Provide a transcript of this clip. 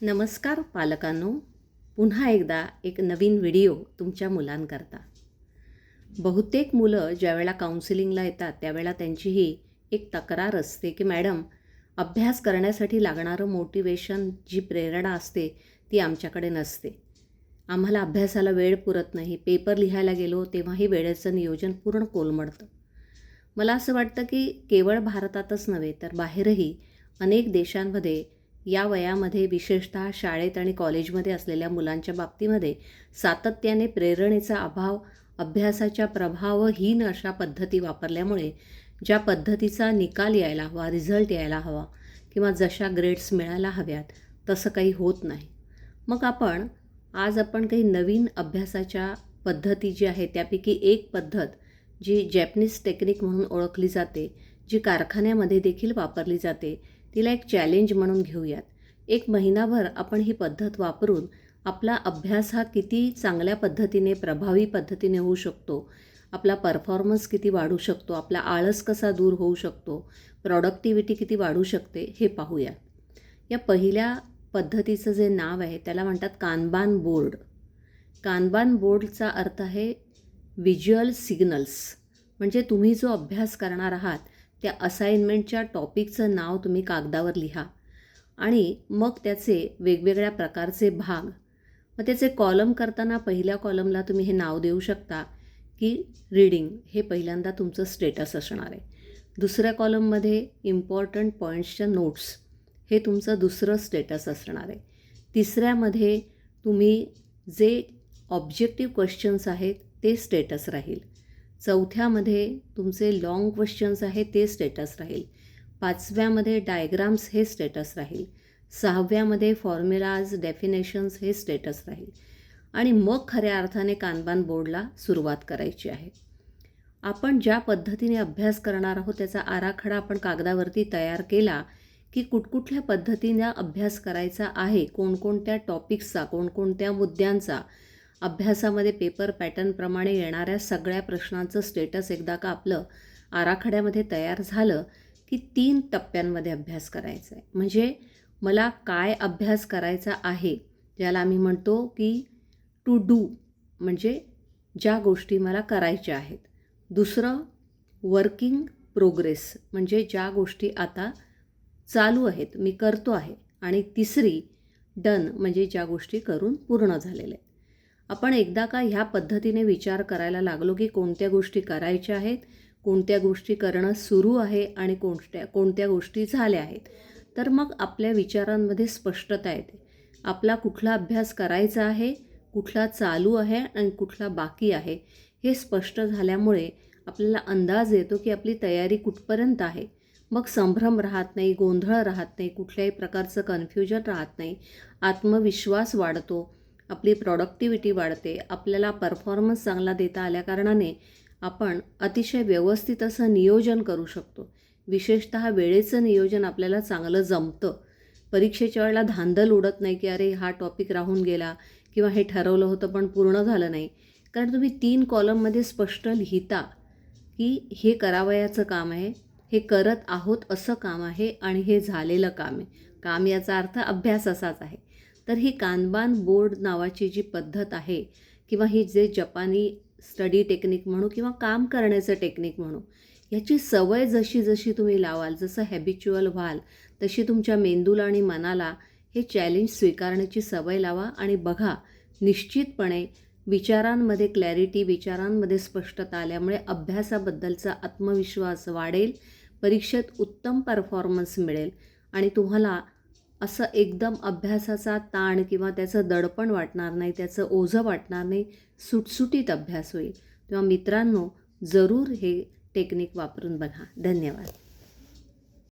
नमस्कार पालकांनो. पुन्हा एकदा एक नवीन व्हिडिओ तुमच्या मुलांकरता. बहुतेक मुलं ज्यावेळेला काउन्सिलिंगला येतात त्यावेळेला त्यांचीही एक तक्रार असते की मॅडम अभ्यास करण्यासाठी लागणारं मोटिवेशन जी प्रेरणा असते ती आमच्याकडे नसते. आम्हाला अभ्यासाला वेळ पुरत नाही. पेपर लिहायला गेलो तेव्हाही वेळेचं नियोजन पूर्ण कोलमडतं. मला असं वाटतं की केवळ भारतातच नव्हे तर बाहेरही अनेक देशांमध्ये या वयामध्ये विशेषतः शाळेत आणि कॉलेजमध्ये असलेल्या मुलांच्या बाबतीमध्ये सातत्याने प्रेरणेचा अभाव अभ्यासाच्या प्रभावहीन अशा पद्धती वापरल्यामुळे ज्या पद्धतीचा निकाल यायला हवा रिझल्ट यायला हवा किंवा जशा ग्रेड्स मिळायला हव्यात तसं काही होत नाही. मग आपण आज आपण काही नवीन अभ्यासाच्या पद्धती जी आहे त्यापैकी एक पद्धत जी जॅपनीज टेक्निक म्हणून ओळखली जाते जी कारखान्यामध्ये देखील वापरली जाते तिला एक चॅलेंज म्हणून घेऊयात. एक महिनाभर आपण ही पद्धत वापरून आपला अभ्यास हा किती चांगल्या पद्धतीने प्रभावी पद्धतीने होऊ शकतो. आपला परफॉर्मन्स किती वाढू शकतो. आपला आळस कसा दूर होऊ शकतो. प्रॉडक्टिव्हिटी किती वाढू शकते हे पाहूया या पहिल्या पद्धतीचं जे नाव आहे त्याला म्हणतात कानबान बोर्ड. कानबान बोर्डचा अर्थ आहे व्हिज्युअल सिग्नल्स म्हणजे तुम्ही जो अभ्यास करणार आहात त्या असाइनमेंटच्या टॉपिकचं नाव तुम्ही कागदावर लिहा. आणि मग त्याचे वेगवेगळ्या प्रकारचे भाग. मग त्याचे कॉलम करताना पहिल्या कॉलमला तुम्ही हे नाव देऊ शकता की रीडिंग हे पहिल्यांदा तुमचं स्टेटस असणार आहे. दुसऱ्या कॉलममध्ये इम्पॉर्टंट पॉईंट्सच्या नोट्स हे तुमचं दुसरं स्टेटस असणार आहे. तिसऱ्यामध्ये तुम्ही जे ऑब्जेक्टिव्ह क्वेश्चन्स आहेत ते स्टेटस राहील. चौथ्यामध्ये तुमचे लाँग क्वेश्चन्स आहे ते स्टेटस राहील. पाचव्यामध्ये डायग्राम्स हे स्टेटस राहील. सहाव्यामध्ये फॉर्म्युलाज डेफिनेशन्स हे स्टेटस राहील. आणि मग खऱ्या अर्थाने कानबान बोर्डला सुरुवात करायची आहे. आपण ज्या पद्धतीने अभ्यास करणार आहोत त्याचा आराखडा आपण कागदावरती तयार केला की कुठकुठल्या पद्धतीने अभ्यास करायचा आहे कोणकोणत्या टॉपिक्सचा कोणकोणत्या मुद्द्यांचा अभ्यासामध्ये पेपर पॅटर्नप्रमाणे येणाऱ्या सगळ्या प्रश्नांचं स्टेटस एकदा का आपलं आराखड्यामध्ये तयार झालं की तीन टप्प्यांमध्ये अभ्यास करायचा आहे. म्हणजे मला काय अभ्यास करायचा आहे ज्याला आम्ही म्हणतो की टू डू म्हणजे ज्या गोष्टी मला करायच्या आहेत. दुसरं वर्किंग प्रोग्रेस म्हणजे ज्या गोष्टी आता चालू आहेत मी करतो आहे. आणि तिसरी डन म्हणजे ज्या गोष्टी करून पूर्ण झालेल्या आहेत. आपण एकदा का ह्या पद्धतीने विचार करायला लागलो की कोणत्या गोष्टी करायच्या आहेत कोणत्या गोष्टी करणं सुरू आहे आणि कोणत्या कोणत्या गोष्टी झाल्या आहेत तर मग आपल्या विचारांमध्ये स्पष्टता येते. आपला कुठला अभ्यास करायचा आहे कुठला चालू आहे आणि कुठला बाकी आहे हे स्पष्ट झाल्यामुळे आपल्याला अंदाज येतो की आपली तयारी कुठपर्यंत आहे. मग संभ्रम राहत नाही गोंधळ राहत नाही कुठल्याही प्रकारचं कन्फ्युजन राहत नाही. आत्मविश्वास वाढतो. आपली प्रॉडक्टिव्हिटी वाढते आपल्याला परफॉर्मन्स चांगला देता आल्याकारणाने आपण अतिशय व्यवस्थित असं नियोजन करू शकतो. विशेषत वेळेचं नियोजन आपल्याला चांगलं जमतं. परीक्षेच्या वेळेला धांदल उडत नाही की अरे हा टॉपिक राहून गेला किंवा हे ठरवलं होतं पण पूर्ण झालं नाही. कारण तुम्ही तीन कॉलममध्ये स्पष्ट लिहिता की हे करावयाचं काम आहे हे करत आहोत असं काम आहे आणि हे झालेलं काम आहे. काम याचा अर्थ अभ्यास असाच आहे. तर ही कानबान बोर्ड नावाची जी पद्धत आहे किंवा ही जे जपानी स्टडी टेक्निक म्हणू किंवा काम करण्याचं टेक्निक म्हणू याची सवय जशी जशी तुम्ही लावाल जसं हॅबिच्युअल व्हाल तशी तुमच्या मेंदूला आणि मनाला हे चॅलेंज स्वीकारण्याची सवय लावा आणि बघा निश्चितपणे विचारांमध्ये क्लॅरिटी विचारांमध्ये स्पष्टता आल्यामुळे अभ्यासाबद्दलचा आत्मविश्वास वाढेल परीक्षेत उत्तम परफॉर्मन्स मिळेल आणि तुम्हाला असं एकदम अभ्यासाचा ताण किंवा त्याचं दडपण वाटणार नाही त्याचं ओझं वाटणार नाही सुटसुटीत अभ्यास होईल. तेव्हा मित्रांनो जरूर हे टेक्निक वापरून बघा. धन्यवाद.